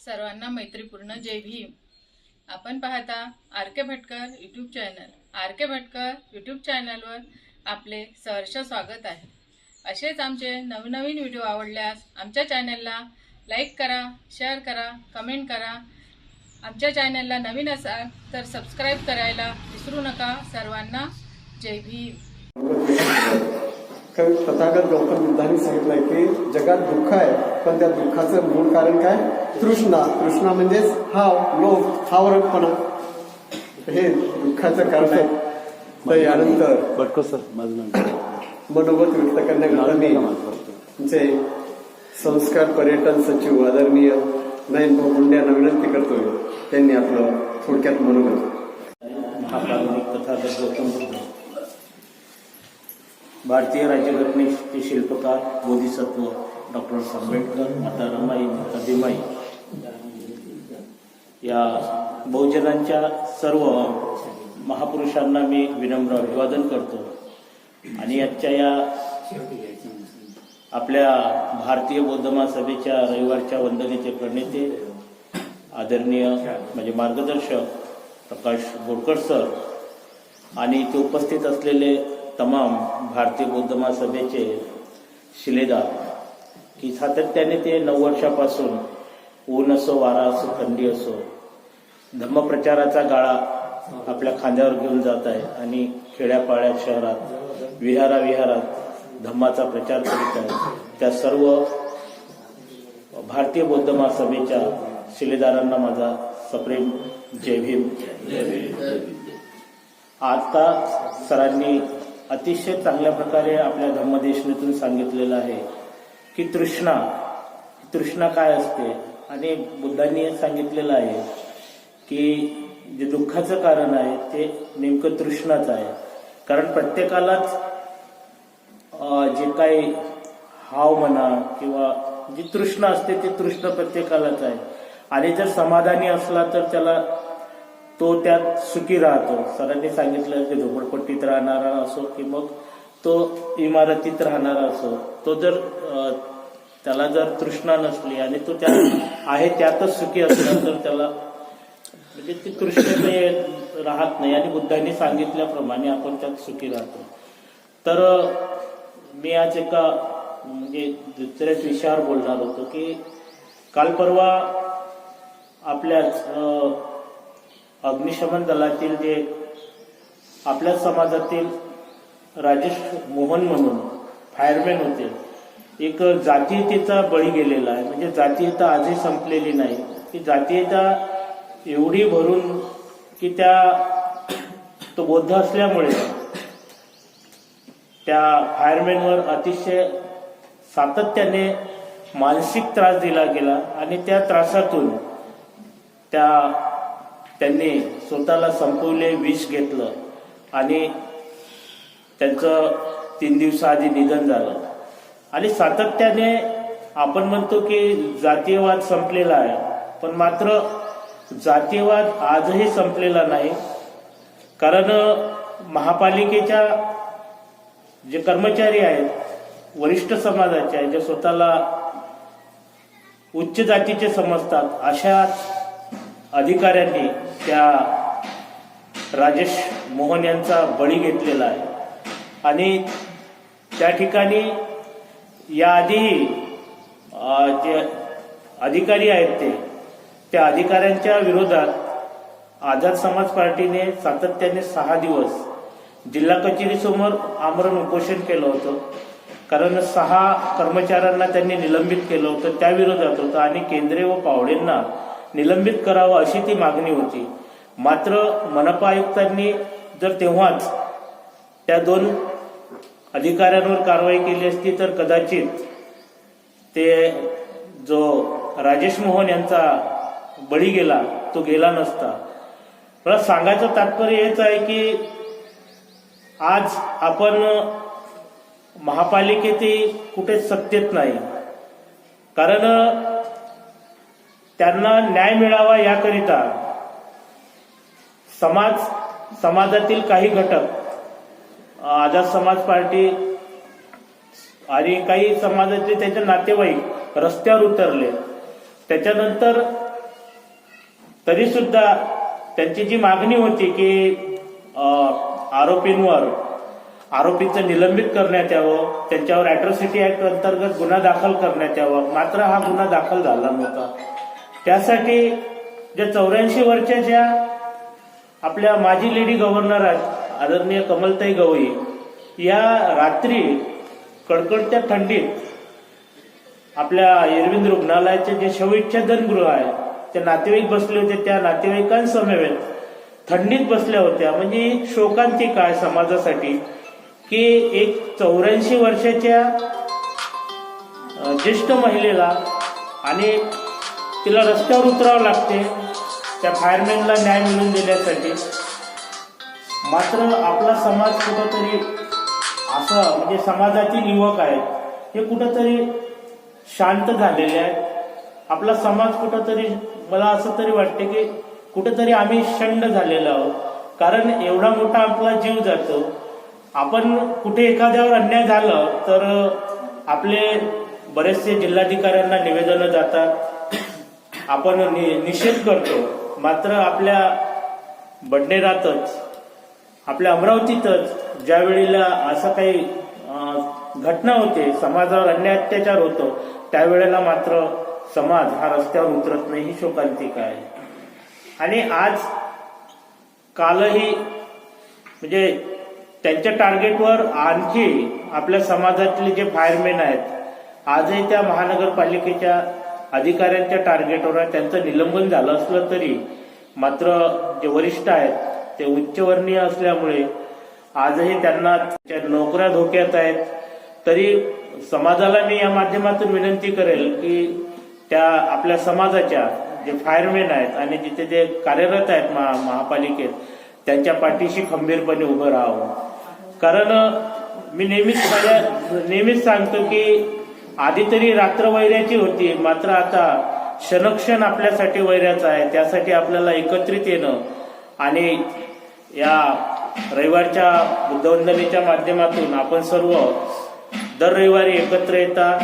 सर्वांना मैत्रीपूर्ण जय भीम. आपण पाहता R K Bhatkar YouTube channel R K Bhatkar YouTube चॅनलवर आपले सहर्ष स्वागत आहे. असेच आमचे नवनवीन व्हिडिओ आवडल्यास आमच्या चॅनलला लाईक करा शेअर करा कमेंट करा. आमच्या चॅनलला नवीन असाल तर सबस्क्राईब करायला विसरू नका. सर्वांना जय भीम. कवी तथागत गौतम बुद्धांनी सांगितलंय की जगात दुःख आहे पण त्या दुःखाचं मूळ कारण काय? तृष्णा. तृष्णा म्हणजेच हाव लोभ हावरटपणा हे दुःखाचं कारण आहे. तर यानंतर पटको सर माझं मनोगत व्यक्त तुमचे संस्कार पर्यटन सचिव आदरणीय नयन भाऊ मुंडे यांना विनंती करतोय. त्यांनी आपलं थोडक्यात मनोगत तथागत गौतम बुद्ध. भारतीय राज्यघटनेचे शिल्पकार बोधिसत्व डॉक्टर आंबेडकर माता रमाई माता भीमाई या बहुजनांच्या सर्व महापुरुषांना मी विनम्र अभिवादन करतो. आणि आजच्या या आपल्या भारतीय बौद्ध महासभेच्या रविवारच्या वंदनेचे प्रणेते आदरणीय म्हणजे मार्गदर्शक प्रकाश बोरकर सर आणि इथे उपस्थित असलेले तमाम भारतीय बौद्ध महासभेचे शिलेदार की सातत्याने ते नऊ वर्षापासून ऊन असो वारा असो थंडी असो धम्मप्रचाराचा गाळा आपल्या खांद्यावर घेऊन जात आहे आणि खेड्यापाड्यात शहरात विहारा विहारात धम्माचा प्रचार करीत आहे. त्या सर्व भारतीय बौद्ध महासभेच्या शिलेदारांना माझा सप्रेम जय भीम. आता सरांनी अतिशय चांगल्या प्रकारे आपल्या धम्मदेशनेतून सांगितलेलं आहे की तृष्णा तृष्णा काय असते? आणि बुद्धांनी सांगितलेलं आहे की जे दुःखाचं कारण आहे ते नेमकं तृष्णाच आहे. कारण प्रत्येकालाच जे काही हाव म्हणा किंवा जी तृष्णा असते ती तृष्ण प्रत्येकालाच आहे. आणि जर समाधानी असला तर त्याला तो त्यात सुखी राहतो. सरांनी सांगितलं की झोपडपट्टीत राहणारा असो की मग तो इमारतीत राहणारा असो. तो जर त्याला जर तृष्णा नसली आणि तो त्या आहे त्यातच सुखी असला तर त्याला म्हणजे ती तृष्णेने राहत नाही आणि बुद्धांनी सांगितल्याप्रमाणे आपण त्यात सुखी राहतो. तर मी आज एका म्हणजे दुसऱ्याच विषयावर बोलणार होतो की काल परवा आपल्याच अग्निशमन दलातील जे आपल्या समाजातील राजेश मोहन म्हणून फायरमॅन होते एक जातीयतेचा बळी गेलेला आहे. म्हणजे जातीयता आजही संपलेली नाही. की जातीयता एवढी भरून की त्या तो बौद्ध असल्यामुळे त्या फायरमॅनवर अतिशय सातत्याने मानसिक त्रास दिला गेला आणि त्या त्रासातून त्या त्यांनी स्वतःला संपवले विष घेतलं आणि त्यांचं तीन दिवसाआधी निधन झालं. आणि सातत्याने आपण म्हणतो की जातीयवाद संपलेला आहे पण मात्र जातीयवाद आजही संपलेला नाही. कारण महापालिकेच्या जे कर्मचारी आहेत वरिष्ठ समाजाचे आहेत जे स्वतःला उच्च जातीचे समजतात अशा अधिकाऱ्यांनी त्या राजेश मोहन यांचा बळी घेतलेला आहे. आणि त्या ठिकाणी याआधीही जे अधिकारी आहेत ते त्या अधिकाऱ्यांच्या विरोधात आझाद समाज पार्टीने सातत्याने सहा दिवस जिल्हा कचेरीसमोर आमरण उपोषण केलं होतं. कारण सहा कर्मचाऱ्यांना त्यांनी निलंबित केलं होतं. त्या विरोधात होतं आणि केंद्रे व पावडेंना निलंबित करावं अशी ती मागणी होती. मात्र मनपा आयुक्तांनी जर तेव्हाच त्या दोन अधिकाऱ्यांवर कारवाई केली असती तर कदाचित ते जो राजेश मोहन यांचा बळी गेला तो गेला नसता. मला सांगायचं तात्पर्य हेच आहे की आज आपण महापालिकेतही कुठे सत्तेत नाही. कारण त्यांना न्याय मिळावा याकरिता समाज समाजातील काही घटक आझाद समाज पार्टी आणि काही समाजाचे त्याचे नातेवाईक रस्त्यावर उतरले. त्याच्यानंतर तरी सुद्धा त्यांची जी मागणी होती की आरोपींवर आरोपींचं निलंबित करण्यात यावं त्यांच्यावर अॅट्रॉसिटी ऍक्ट अंतर्गत गुन्हा दाखल करण्यात यावा मात्र हा गुन्हा दाखल झाला नव्हता. त्यासाठी ज्या चौऱ्याऐंशी वर्षाच्या आपल्या माजी लेडी गव्हर्नर आहेत आदरणीय कमलताई गवई या रात्री कडकडत्या थंडीत आपल्या एरविंद रुग्णालयाचे जे शवविच्छेदन गृह आहे ते नातेवाईक बसले होते त्या नातेवाईकांसमवेत थंडीत बसल्या होत्या. म्हणजे एक शोकांतिक आहे समाजासाठी की एक चौऱ्याऐंशी वर्षाच्या ज्येष्ठ महिलेला आणि तिला रस्त्यावर उतरावं लागते. त्या फायरमॅनला न्याय मिळवून देण्यासाठी. मात्र आपला समाज कुठंतरी असं म्हणजे समाजातील युवक आहेत हे कुठंतरी शांत झालेले आहेत. आपला समाज कुठंतरी मला असं तरी वाटते की कुठंतरी आम्ही शंड झालेलो आहोत. कारण एवढा मोठा आपला जीव जातो. आपण कुठे एखाद्यावर अन्याय झालं तर आपले बरेचसे जिल्हाधिकाऱ्यांना निवेदनं जातात. आपण नि- निषेध करतो. मात्र आपल्या बडनेरातच आपल्या अमरावतीतच ज्या वेळेला असं काही घटना होते समाजावर अन्याय अत्याचार होतो त्यावेळेला मात्र समाज हा रस्त्यावर उतरत नाही ही शोकांतिका आहे. आणि आज कालही म्हणजे त्यांच्या टार्गेटवर आणखी आपल्या समाजातले जे फायरमॅन आहेत आजही त्या महानगरपालिकेच्या अधिकाऱ्यांच्या टार्गेटवर त्यांचं निलंबन झालं असलं तरी मात्र जे वरिष्ठ आहेत ते उच्चवर्णीय असल्यामुळे आजही त्यांना त्या नोकऱ्या धोक्यात आहेत. तरी समाजाला मी या माध्यमातून विनंती करेल की त्या आपल्या समाजाच्या जे फायरमॅन आहेत आणि जिथे जे कार्यरत आहेत महा महापालिकेत त्यांच्या पाठीशी खंबीरपणे उभं राहावं. कारण मी नेहमीच माझ्या नेहमीच सांगतो की आधी तरी रात्र वैऱ्याची होती मात्र आता क्षणक्षण आपल्यासाठी वैऱ्याचं आहे. त्यासाठी आपल्याला एकत्रित येणं आणि या रविवारच्या बुद्धवंदनेच्या माध्यमातून आपण सर्व दर रविवारी एकत्र येता.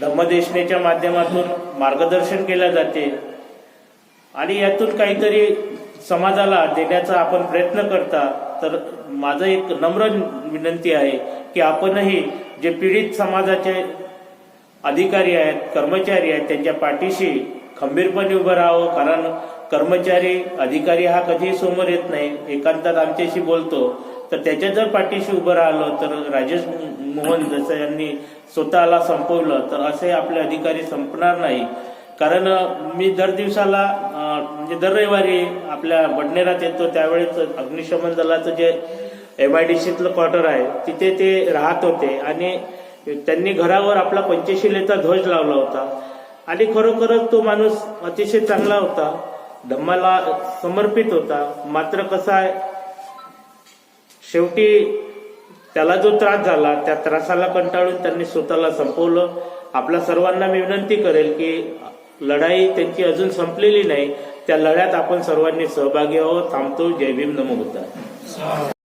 धम्मदेशनेच्या माध्यमातून मार्गदर्शन केले जाते. आणि यातून काहीतरी समाजाला देण्याचा आपण प्रयत्न करता. तर माझं एक नम्र विनंती आहे की आपणही जे पीडित समाजाचे अधिकारी आहेत कर्मचारी आहेत त्यांच्या पाठीशी खंबीरपणे उभं राहावं कारण कर्मचारी अधिकारी हा कधीही समोर येत नाही. एकांतात आमच्याशी बोलतो. तर त्याच्या जर पाठीशी उभं राहिलं तर राजेश मोहन जसं यांनी स्वतःला संपवलं तर असे आपले अधिकारी संपणार नाही. कारण मी दर दिवसाला म्हणजे दर रविवारी आपल्या बडनेरात येतो त्यावेळेस अग्निशमन दलाचं जे एम आय डी सीतलं क्वार्टर आहे. तिथे ते राहत होते आणि त्यांनी घरावर आपला पंचशिलेचा ध्वज लावला होता. आणि खरोखरच तो माणूस अतिशय चांगला होता. धम्माला समर्पित होता. मात्र कसा आहे शेवटी त्याला जो त्रास झाला त्या त्रासाला कंटाळून त्यांनी स्वतःला संपवलं. आपल्या सर्वांना मी विनंती करेल की लढाई त्यांची अजून संपलेली नाही. त्या लढ्यात आपण सर्वांनी सहभागी आहोत. थांबतो. जय भीम. नमो होता